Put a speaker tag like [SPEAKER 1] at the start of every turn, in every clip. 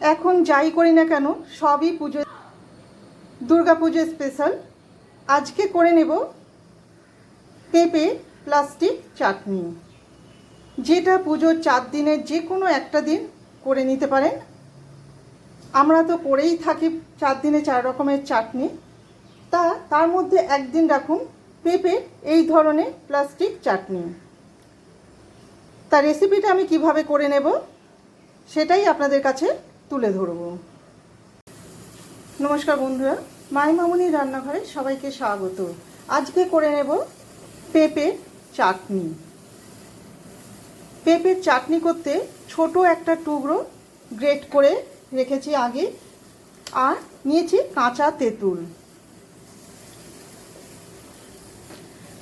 [SPEAKER 1] এখন যাই করি না কেন, সবই পুজো দুর্গা পুজো স্পেশাল আজকে করে নেব পেঁপে প্লাস্টিক চাটনি। যেটা পুজোর চার দিনের যে কোনো একটা দিন করে নিতে পারেন। আমরা তো করেই থাকি চার দিনে চার রকমের চাটনি। তা, তার মধ্যে একদিন রাখুন পেঁপে, এই ধরনের প্লাস্টিক চাটনি। তার রেসিপিটা আমি কীভাবে করে নেব, সেটাই আপনাদের কাছে তুলে ধরব। নমস্কার বন্ধুরা, মাই মামুনি রান্নাঘরে সবাইকে স্বাগত। আজকে করে নেব পেঁপে চাটনি। পেঁপের চাটনি করতে ছোট একটা টুকরো গ্রেট করে রেখেছি আগে, আর নিয়েছি কাঁচা তেঁতুল।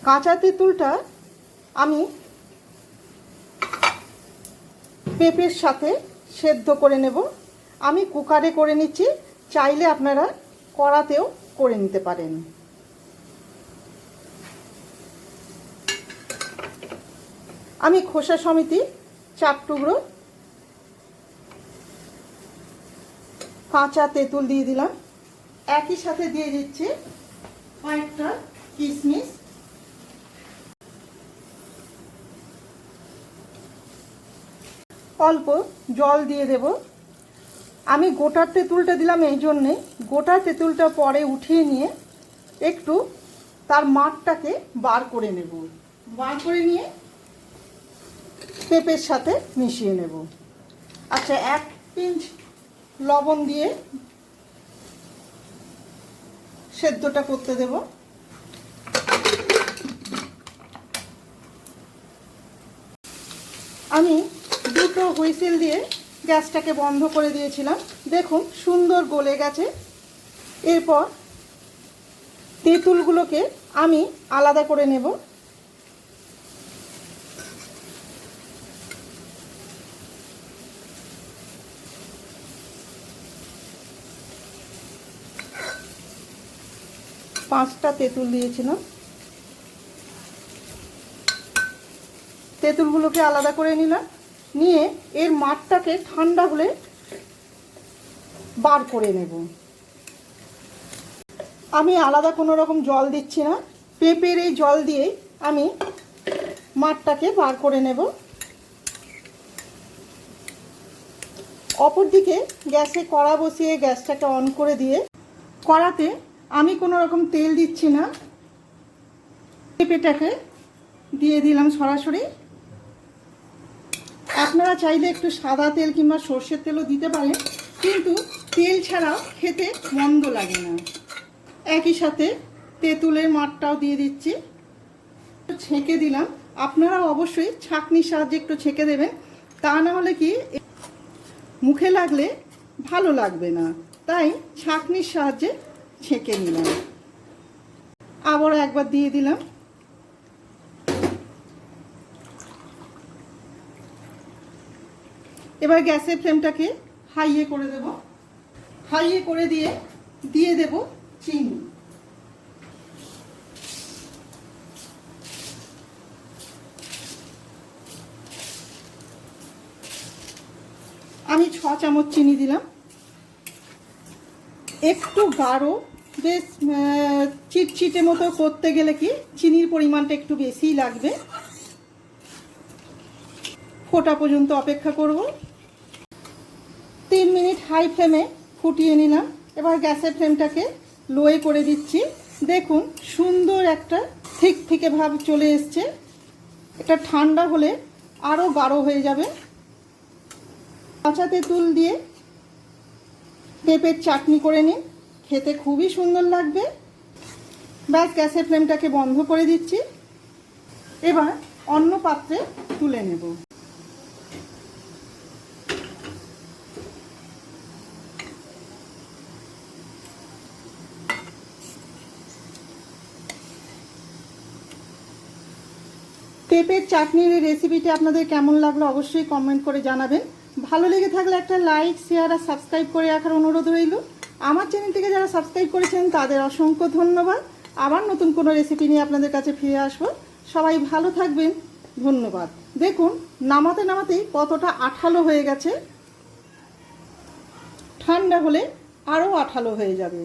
[SPEAKER 1] কাঁচা তেঁতুলটা আমি পেঁপের সাথে সেদ্ধ করে নেব। আমি কুকারে করে নিচ্ছি, চাইলে আপনারা কড়াতেও করে নিতে পারেন। আমি খোসা সমিতি চার টুকরো কাঁচা তেঁতুল দিয়ে দিলাম। একই সাথে দিয়ে দিচ্ছি কয়েকটা কিশমিশ অল্প জল দিয়ে দেব। আমি গোটার তেঁতুলটা দিলাম এই জন্যে। গোটা তেঁতুলটা পরে উঠিয়ে নিয়ে একটু তার মাঠটাকে বার করে নেব। বার করে নিয়ে পেঁপের সাথে মিশিয়ে নেব। আচ্ছা এক পিঞ্চ লবণ দিয়ে সেদ্ধটা করতে দেব। আমি দুটো হুইসেল দিয়ে গ্যাসটাকে বন্ধ করে দিয়েছিলাম। দেখুন, সুন্দর গলে গেছে। এরপর তেঁতুলগুলোকে আমি আলাদা করে নেব। পাঁচটা তেঁতুল দিয়েছিলাম। তেঁতুলগুলোকে আলাদা করে নিলাম। নিয়ে এর মাঠটাকে ঠান্ডা হলে বার করে নেব। আমি আলাদা কোনো রকম জল দিচ্ছি না। পেঁপের এই জল দিয়ে আমি মাঠটাকে বার করে নেব। অপরদিকে গ্যাসে কড়া বসিয়ে গ্যাসটাকে অন করে দিয়ে কড়াতে আমি কোনো রকম তেল দিচ্ছি না। পেঁপেটাকে দিয়ে দিলাম সরাসরি। আপনারা চাইলে একটু সাদা তেল কিংবা সর্ষের তেলও দিতে পারেন, কিন্তু তেল ছাড়াও খেতে মন্দ লাগে না। একই সাথে তেঁতুলের মাঠটাও দিয়ে দিচ্ছি। ছেঁকে দিলাম। আপনারা অবশ্যই ছাঁকনির সাহায্যে একটু ছেঁকে দেবেন। তা না হলে কি মুখে লাগলে ভালো লাগবে না। তাই ছাঁকনির সাহায্যে ছেঁকে নিলাম। আবার একবার দিয়ে দিলাম। এবার গ্যাসের ফ্লেমটাকে হাইয়ে করে দেব। হাইয়ে করে দিয়ে দিয়ে দেব চিনি। আমি ছ চামচ চিনি দিলাম। একটু গাঢ়, বেশ চিটচিটে মতো করতে গেলে কি চিনির পরিমাণটা একটু বেশিই লাগবে। ফোটা পর্যন্ত অপেক্ষা করব। তিন মিনিট হাই ফ্লেমে ফুটিয়ে নিলাম। এবার গ্যাসের ফ্লেমটাকে লোয়ে করে দিচ্ছি। দেখুন, সুন্দর একটা ঠিক থেকে ভাব চলে এসছে। এটা ঠান্ডা হলে আরও গাঢ় হয়ে যাবে। কাঁচা তেঁতুল দিয়ে পেঁপের চাটনি করে নিন। খেতে খুবই সুন্দর লাগবে। ব্যাস, গ্যাসের ফ্লেমটাকে বন্ধ করে দিচ্ছি। এবার অন্য পাত্রে তুলে নেব। পেঁপের চাটনির এই রেসিপিটি আপনাদের কেমন লাগল অবশ্যই কমেন্ট করে জানাবেন। ভালো লেগে থাকলে একটা লাইক শেয়ার আর সাবস্ক্রাইব করে রাখার অনুরোধ রইল। আমার চ্যানেলটিকে যারা সাবস্ক্রাইব করেছেন, তাদের অসংখ্য ধন্যবাদ। আবার নতুন কোনো রেসিপি নিয়ে আপনাদের কাছে ফিরে আসব। সবাই ভালো থাকবেন। ধন্যবাদ। দেখুন, নামাতে নামাতেই কতটা আঠালো হয়ে গেছে। ঠান্ডা হলে আরও আঠালো হয়ে যাবে।